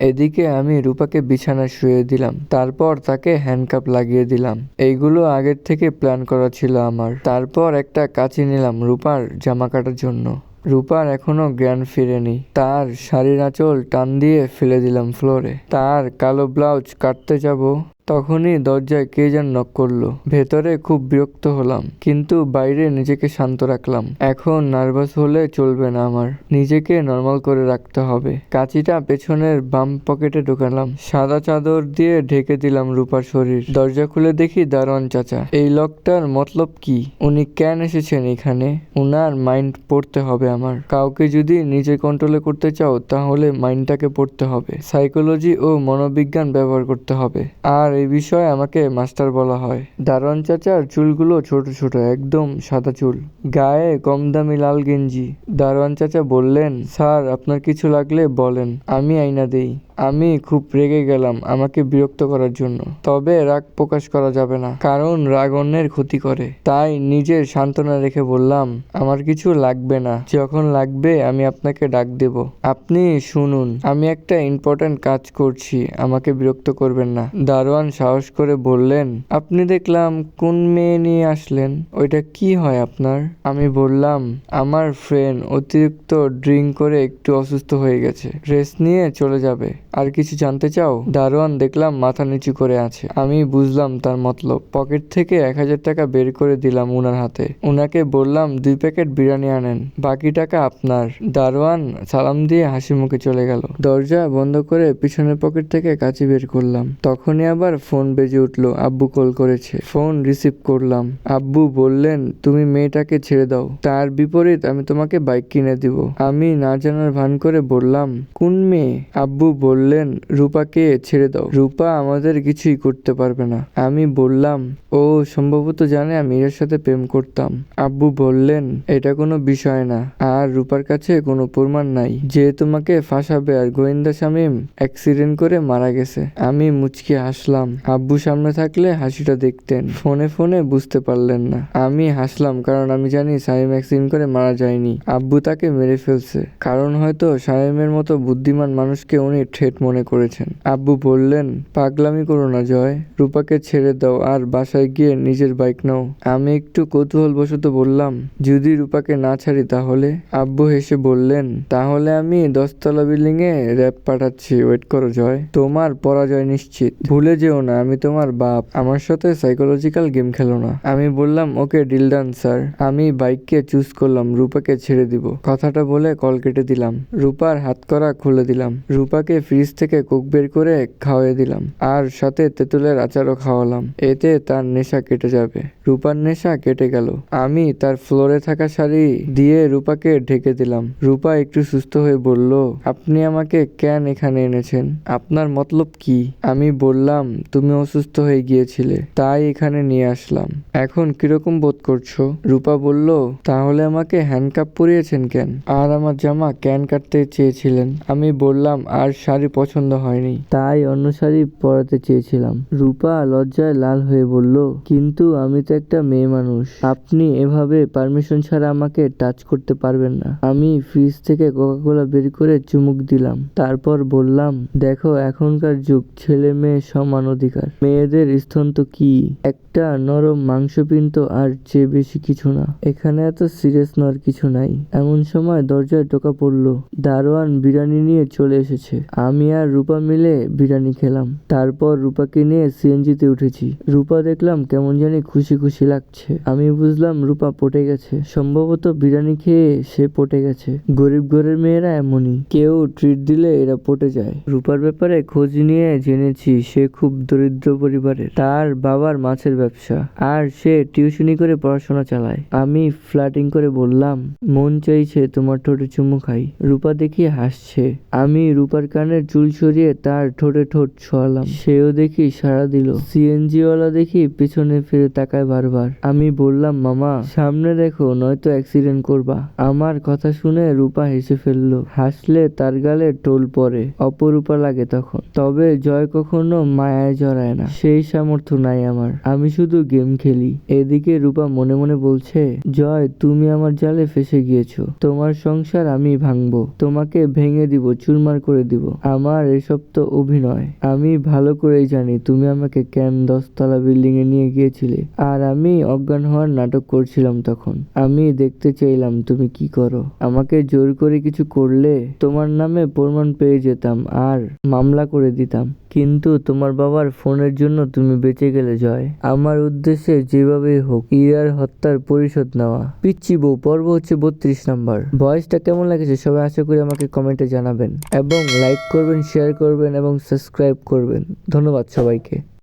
এদিকে আমি রূপাকে বিছানা শুয়ে দিলাম, তারপর তাকে হ্যান্ডকাপ লাগিয়ে দিলাম। এইগুলো আগের থেকে প্ল্যান করা ছিল আমার। তারপর একটা কাঁচি নিলাম রূপার জামা কাটার জন্য। রূপার এখনও জ্ঞান ফিরেনি। তার শাড়ির আঁচল টান দিয়ে ফেলে দিলাম ফ্লোরে তার কালো ব্লাউজ কাটতে যাব? তখনই দরজায় কে যেন নক করল। ভেতরে খুব বিরক্ত হলাম, কিন্তু বাইরে নিজেকে শান্ত রাখলাম। এখন নার্ভাস হলে চলবে না আমার। নিজেকে নর্মাল করে রাখতে হবে। কাঁচিটা পেছনের বাম পকেটে ঢোকালাম। সাদা চাদর দিয়ে ঢেকে দিলাম রূপার শরীর। দরজা খুলে দেখি দারোয়ান চাচা। এই লোকটার মতলব কি? উনি কেন এসেছেন এখানে? উনার মাইন্ড পড়তে হবে আমার। কাউকে যদি নিজে কন্ট্রোলে করতে চাও, তাহলে মাইন্ডটাকে পড়তে হবে। সাইকোলজি ও মনোবিজ্ঞান ব্যবহার করতে হবে। আর এই বিষয়ে আমাকে মাস্টার বলা হয়। দারোয়ান চাচার চুলগুলো ছোট ছোট, একদম সাদা চুল। গায়ে কম দামি লাল গেঞ্জি। দারোয়ান চাচা বললেন, স্যার, আপনার কিছু লাগলে বলেন, আমি আইনা দেই। আমি খুব রেগে গেলাম আমাকে বিরক্ত করার জন্য। তবে রাগ প্রকাশ করা যাবে না, কারণ রাগ অন্যের ক্ষতি করে। তাই নিজের সান্ত্বনা রেখে বললাম, আমার কিছু লাগবে না, যখন লাগবে আমি আপনাকে ডাক দেব। আপনি শুনুন, আমি একটা ইম্পর্ট্যান্ট কাজ করছি, আমাকে বিরক্ত করবেন না। দারোয়ান সাহস করে বললেন, আপনি দেখলাম কোন মেয়ে নিয়ে আসলেন, ওইটা কি হয় আপনার? আমি বললাম, আমার ফ্রেন্ড অতিরিক্ত ড্রিঙ্ক করে একটু অসুস্থ হয়ে গেছে রেস্ট নিয়ে চলে যাবে। আর কিছু জানতে চাও? দারোয়ান দেখলাম মাথা নিচু করে আছে। আমি বুঝলাম তার মতলব। পকেট থেকে এক হাজার টাকা বের করে দিলাম উনার হাতে। উনাকে বললাম, দুই প্যাকেট বিরিয়ানি আনেন। বাকি টাকা আপনার। দারোয়ান সালাম দিয়ে হাসি মুখে চলে গেল। দরজা বন্ধ করে পিছনের পকেট থেকে কাঁচি বের করলাম। তখনই আবার ফোন বেজে উঠল। আব্বু কল করেছে। ফোন রিসিভ করলাম। আব্বু বললেন, তুমি মেয়েটাকে ছেড়ে দাও। তার বিপরীত আমি তোমাকে বাইক কিনে দিব। আমি না জানার ভান করে বললাম, কোন মেয়ে? আব্বু বললেন রূপাকে ছেড়ে দাও। রূপা আমাদের কিছুই করতে পারবে না। আমি বললাম, ও, সম্ভবত জানে আমি এর সাথে প্রেম করতাম। আব্বু বললেন, এটা কোনো বিষয় না। আর রূপার কাছে কোনো প্রমাণ নাই। যে তোমাকে ফাঁসাবে আর গোয়েন্দা শামীম অ্যাক্সিডেন্ট করে মারা গেছে। আমি মুচকি হাসলাম। আব্বু সামনে থাকলে হাসিটা দেখতেন। ফোনে ফোনে বুঝতে পারলেন না। আমি হাসলাম, কারণ আমি জানি শামীম অ্যাক্সিডেন্ট করে মারা যায়নি। আব্বু তাকে মেরে ফেলছে। কারণ হয়তো শামীমের মতো বুদ্ধিমান মানুষকে উনি ঠেট মনে করেছেন। আব্বু বললেন, পাগলামি করো না, জয়। রূপাকে ছেড়ে দাও, আর বাসায় গিয়ে নিজের বাইক নাও। আমি একটু কৌতূহল বশত বললাম, যদি রূপাকে না ছাড়ি তাহলে? আব্বু হেসে বললেন, তাহলে আমি দশতলা বিল্ডিং এ র্যাপ পাঠাচ্ছি। ওয়েট করো, জয়। তোমার পরাজয় নিশ্চিত। ভুলে যেও না, আমি তোমার বাপ। আমার সাথে সাইকোলজিক্যাল গেম খেলো না। আমি বললাম, ওকে ডিল ডান স্যার আমি বাইককে চুজ করলাম, রূপাকে ছেড়ে দিব। কথাটা বলে কল কেটে দিলাম। রূপার হাত করা খুলে দিলাম। রূপাকে ফ্রিজ থেকে কোক বের করে খাওয়াই দিলাম। আর সাথে তেঁতুলের আচারও খাওয়ালাম। এতে তার নেশা কেটে যাবে। রূপার নেশা কেটে গেল। আমি তার ফ্লোরে থাকা শাড়ি দিয়ে রূপাকে ঢেকে দিলাম। রূপা একটু সুস্থ হয়ে বলল, আপনি আমাকে কেন এখানে এনেছেন? আপনার মতলব কি? আমি বললাম, তুমি অসুস্থ হয়ে গিয়েছিলে, তাই এখানে নিয়ে আসলাম। এখন কীরকম বোধ করছ? রূপা বলল, তাহলে আমাকে হ্যান্ডকাপ পরিয়েছেন কেন? আর আমার জামা ক্যান কাটতে চেয়েছিলেন? আমি বললাম, আর শাড়ি পছন্দ হয়নি। তাই অন্য শাড়ি পরাতে চেয়েছিলাম। রূপা লজ্জায় লাল হয়ে বলল, কিন্তু আমি তো একটা মেয়ে মানুষ। আপনি এভাবে পারমিশন ছাড়া আমাকে টাচ করতে পারবেন না। আমি ফ্রিজ থেকে কোকাকোলা বের করে চুমুক দিলাম। তারপর বললাম, দেখো, এখনকার যুগ, ছেলে মেয়ে সমান অধিকার। মেয়েদের স্তন তো কি? একটা নরম মাংসপিণ্ড আর চেয়ে বেশি কিছু না। এখানে এত সিরিয়াস নেওয়ার কিছু নাই। এমন সময় দরজায় টোকা পড়ল। দারোয়ান বিরিয়ানি নিয়ে চলে এসেছে। আমি আর রূপা মিলে বিরিয়ানি খেলাম। তারপর রূপাকে নিয়ে সিএনজিতে উঠেছি। রূপা দেখলাম কেমন জানি খুশি খুশি লাগছে। আমি বুঝলাম রূপা পটে গেছে। সম্ভবত বিরিয়ানি খেয়ে সে পটে গেছে। গরিব ঘরের মেয়েরা এমনই। কেউ ট্রিট দিলে এরা পটে যায়। রূপার ব্যাপারে খোঁজ নিয়ে জেনেছি সে খুব দরিদ্র পরিবারের। তার বাবার মাছের ব্যবসা। আর সে টিউশনি করে পড়াশোনা চালায়। আমি ফ্ল্যাটিং করে বললাম, মন চাইছে তোমার ঠোঁটে চুমু খাই। রূপা দেখিয়ে হাসছে। আমি রূপার কানের চুল সরিয়ে তার ঠোঁটে ঠোঁট ছোঁয়ালাম সেও দেখি সাড়া দিল। সিএনজি ওয়ালা দেখি পেছনে ফিরে তাকায় বারবার। আমি বললাম, মামা, সামনে দেখো, নয়তো অ্যাক্সিডেন্ট করবা। আমার কথা শুনে রূপা হেসে ফেলল। হাসলে তার গালে টোল পড়ে অপরূপা লাগে তখন। তবে জয় কখনো মায়া মায়া জড়ায় না, সেই সামর্থ্য নাই আমার। আমি শুধু গেম খেলি। এদিকে রূপা মনে মনে বলছে, জয়, তুমি আমার জালে ফেসে গিয়েছো। তোমার সংসার আমি ভাঙবো। তোমাকে ভেঙে দিব, চুরমার করে দিব। আমার এসব তো অভিনয়। আমি ভালো করেই জানি তুমি আমাকে কেন দশতলা বিল্ডিং এ নিয়ে গিয়েছিলে। আর আমি অজ্ঞান হওয়ার নাটক করছিলাম তখন। আমি দেখতে চাইলাম তুমি কি করো। আমাকে জোর করে কিছু করলে তোমার নামে প্রমাণ পেয়ে যেতাম আর মামলা করে দিতাম। কিন্তু তোমার বাবার ফোনের জন্য তুমি বেঁচে গেলে, জয়। আমার উদ্দেশ্যে যেভাবেই হোক, ইরার হত্যার পরিশোধ নেওয়া। পিচ্ছি বউ, পর্ব হচ্ছে বত্রিশ নাম্বার। ভয়েসটা কেমন লাগেছে সবাই আশা করি আমাকে কমেন্টে জানাবেন। এবং লাইক করবেন, শেয়ার করবেন এবং সাবস্ক্রাইব করবেন। ধন্যবাদ সবাইকে।